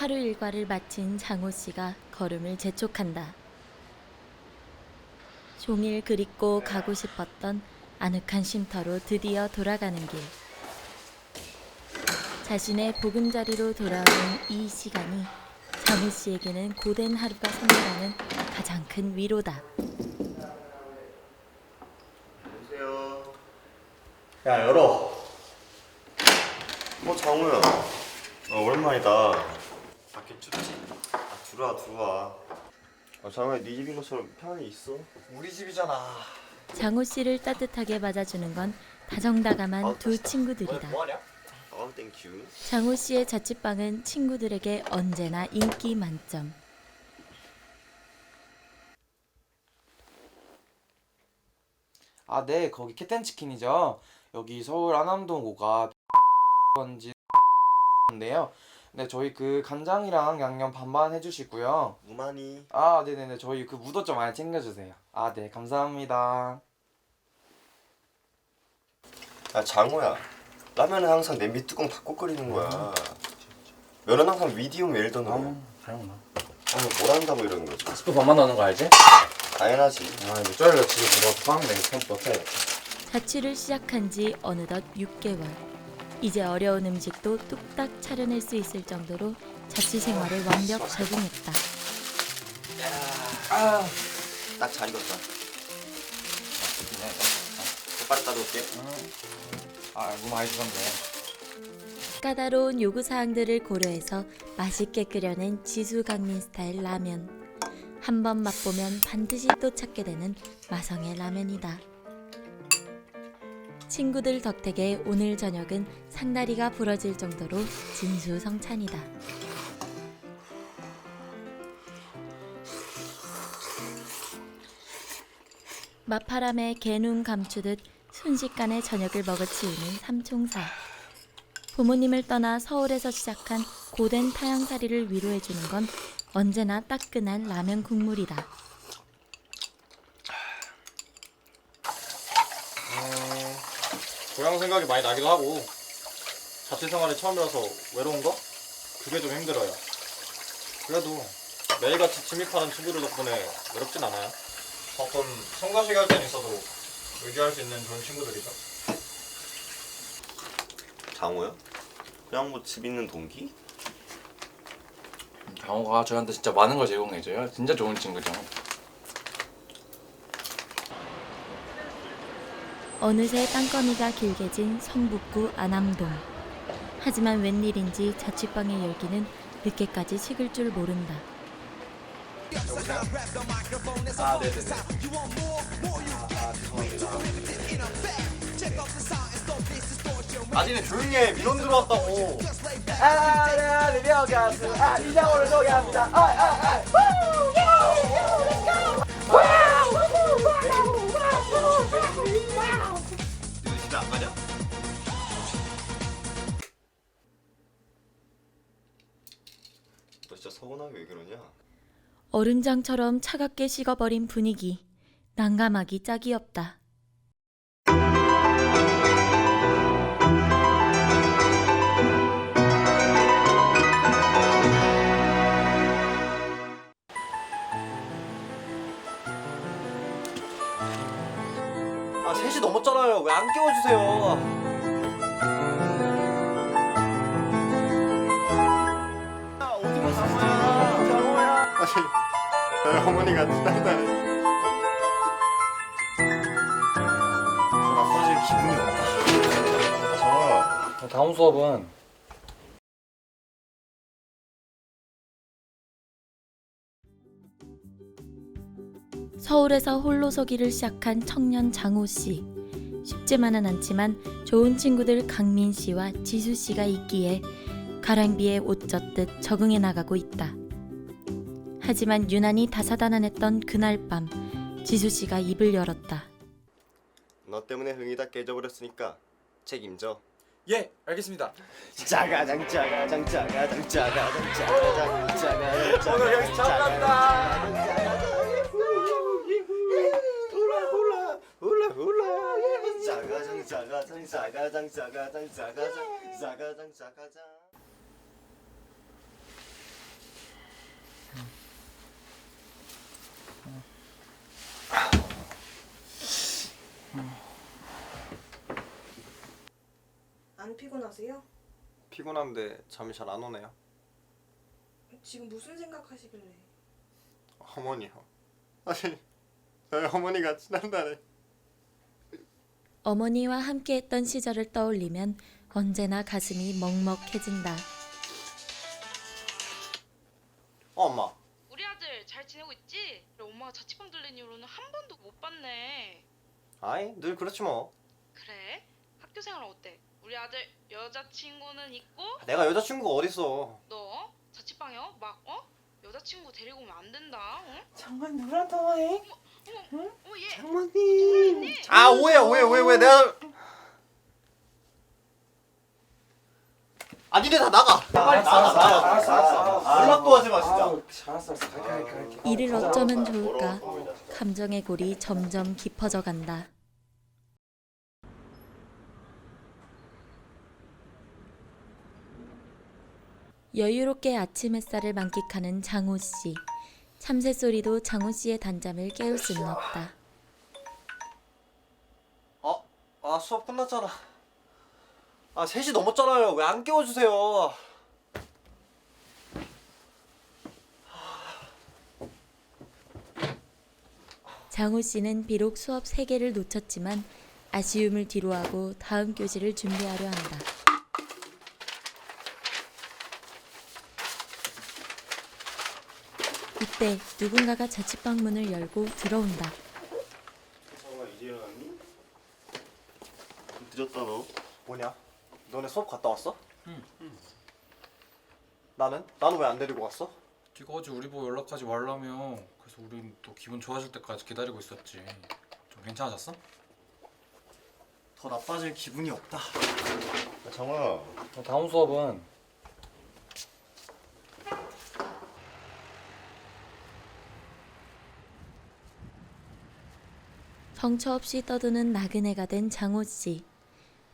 하루 일과를 마친 장호 씨가 걸음을 재촉한다. 종일 그립고 가고 싶었던 아늑한 쉼터로 드디어 돌아가는 길. 자신의 보금자리로 돌아오는 이 시간이 장호 씨에게는 고된 하루가 선물하는 가장 큰 위로다. 안녕하세요. 야 열어 어 장우야. 어, 오랜만이다. 밖에 춥지? 아, 들어와 들어와. 아, 장우야 네 집인 것처럼 편안히 있어. 우리 집이잖아 장호 씨를 따뜻하게 맞아주는 건 다정다감한 어, 두 친구들이다. 뭐하냐? 어 땡큐. 장호 씨의 자취방은 친구들에게 언제나 인기 만점. 아, 네, 거기 캣텐치킨이죠. 여기 서울 안암동 5가 건지 인데요. 네, 저희 그 간장이랑 양념 반반 해주시고요. 무만이. 아, 네네네, 저희 그 무도 좀 많이 챙겨주세요. 아, 네, 감사합니다. 야 장우야. 라면은 항상 냄비 뚜껑 닫고 끓이는 거야. 면은 항상 미디움 웰던으로. 잘못나. 아니 뭘 한다고 이러는 거지? 스프 반반 넣는 거 알지? 당연하지. 아, 이거 쩔려 집에 들어가서 빵 내고 펌 떠서. 자취를 시작한 지 어느덧 6개월. 이제 어려운 음식도 뚝딱 차려낼 수 있을 정도로 자취 생활에 완벽 적응했다. 아, 딱 잘 익었다. 빨리 따라올게. 아, 무 많이 주셨네. 까다로운 요구 사항들을 고려해서 맛있게 끓여낸 지수 강민 스타일 라면. 한 번 맛보면 반드시 또 찾게 되는 마성의 라면이다. 친구들 덕택에 오늘 저녁은 상다리가 부러질 정도로 진수성찬이다. 마파람에 개눈 감추듯 순식간에 저녁을 먹어치우는 삼총사. 부모님을 떠나 서울에서 시작한 고된 타향살이를 위로해주는 건 언제나 따끈한 라면 국물이다. 고향 생각이 많이 나기도 하고 자취 생활이 처음이라서 외로운 거? 그게 좀 힘들어요 그래도 매일같이 침입하는 친구들 덕분에 외롭진 않아요 가끔 성가시게 할땐 있어도 의지할 수 있는 좋은 친구들이죠 장우야? 그냥 뭐 집 있는 동기? 장호가 저한테 진짜 많은 걸 제공해줘요. 진짜 좋은 친구죠. 어느새 땅거미가 길게 진 성북구 안암동. 하지만 웬일인지 자취방의 열기는 늦게까지 식을 줄 모른다. 아. 아. 아니네 조용히 해 민원 들어왔다고 아, 네, 리뷰가스. 아, 이장호를 소개합니다. 아, 아, 아. 얼음장처럼 차갑게 식어버린 분위기. 난감하기 짝이 없다. 아 3시 넘었잖아요 왜 안 깨워주세요 저희 어머니가 단단히 나 사실 기분이 없다 장우야 다음 수업은 서울에서 홀로 서기를 시작한 청년 장호 씨. 쉽지만은 않지만 좋은 친구들 강민 씨와 지수 씨가 있기에 가랑비에 옷 젖듯 적응해 나가고 있다. 하지만 유난히 다사다난했던 그날 밤 지수 씨가 입을 열었다. 너 때문에 흥이 다 깨져버렸으니까 책임져 예, 알겠습니다. 짜가장 짜가장 짜가장 짜가장 짜가장 짜가장 오늘 여기서 훌라 훌라 짜가장 짜가장 짜가장 짜가장 짜가장 짜가장 짜가장 안 피곤하세요? 피곤한데 잠이 잘 안 오네요. 지금 무슨 생각하시길래? 어머니요. 아니 저희 어머니가 지난달에 어머니와 함께했던 시절을 떠올리면 언제나 가슴이 먹먹해진다. 자취방 들린 이후로는 한 번도 못 봤네. 아이 늘 그렇지 뭐. 그래? 학교 생활 어때? 우리 아들 여자친구는 있고 내가 여자친구가 어딨어. 너 자취방이요? 막 어? 여자친구 데리고 오면 안 된다. 어? 장관 누구랑 통화해? 어 얘. 장모님. 아 오해야 오해 오해 오해 내가 아 니네 다 나가. 빨리 나가 나가. 알았어, 알았어, 연락도 하지 마 진짜. 아우, 알았어, 알았어. 갈게, 갈게, 갈게. 이를 어쩌면. 좋을까? 감정의 골이 점점 깊어져 간다. 여유롭게 아침 햇살을 만끽하는 장호 씨. 참새 소리도 장호 씨의 단잠을 깨울 수는 없다. 어? 아 수업 끝났잖아. 아 3시 넘었잖아요. 왜 안 깨워주세요? 장호 씨는 비록 수업 3개를 놓쳤지만 아쉬움을 뒤로하고 다음 교실을 준비하려 한다. 이때 누군가가 자취방 문을 열고 들어온다. 상우야 이제 일어났니? 늦었다 너. 뭐냐? 너네 수업 갔다 왔어? 응. 나는? 나는 왜 안 데리고 갔어? 네가 어제 우리 보고 연락하지 말라며 그래서 우린 또 기분 좋아질 때까지 기다리고 있었지 좀 괜찮아졌어? 더 나빠질 기분이 없다. 야, 장우야. 다음 수업은 정처 없이 떠드는 나그네가 된 장호 씨.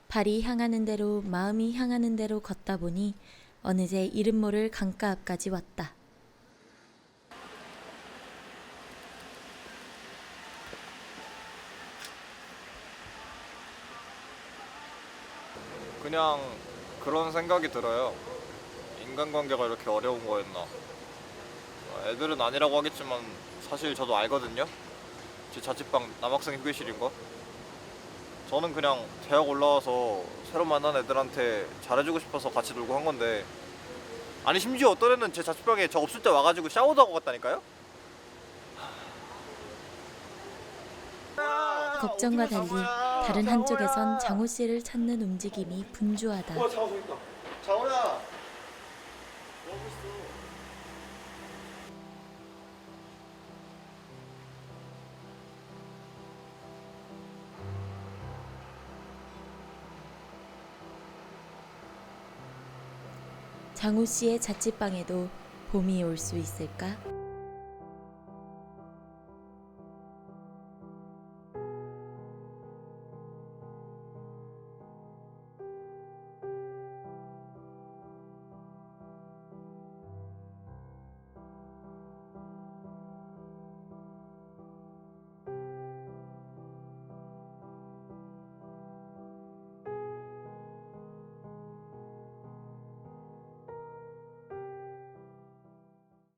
발이 향하는 대로 마음이 향하는 대로 걷다 보니 어느새 이름 모를 강가 앞까지 왔다. 그냥 그런 생각이 들어요. 인간관계가 이렇게 어려운 거였나. 애들은 아니라고 하겠지만 사실 저도 알거든요. 제 자취방 남학생 휴게실인 거. 저는 그냥 대학 올라와서 새로 만난 애들한테 잘해주고 싶어서 같이 놀고 한 건데 아니 심지어 어떤 애는 제 자취방에 저 없을 때 와가지고 샤워도 하고 갔다니까요? 걱정과 달리 다른 한쪽에선 장호 씨를 찾는 움직임이 분주하다. 장호 저기 있다. 장호야. 장호 씨의 자취방에도 봄이 올 수 있을까?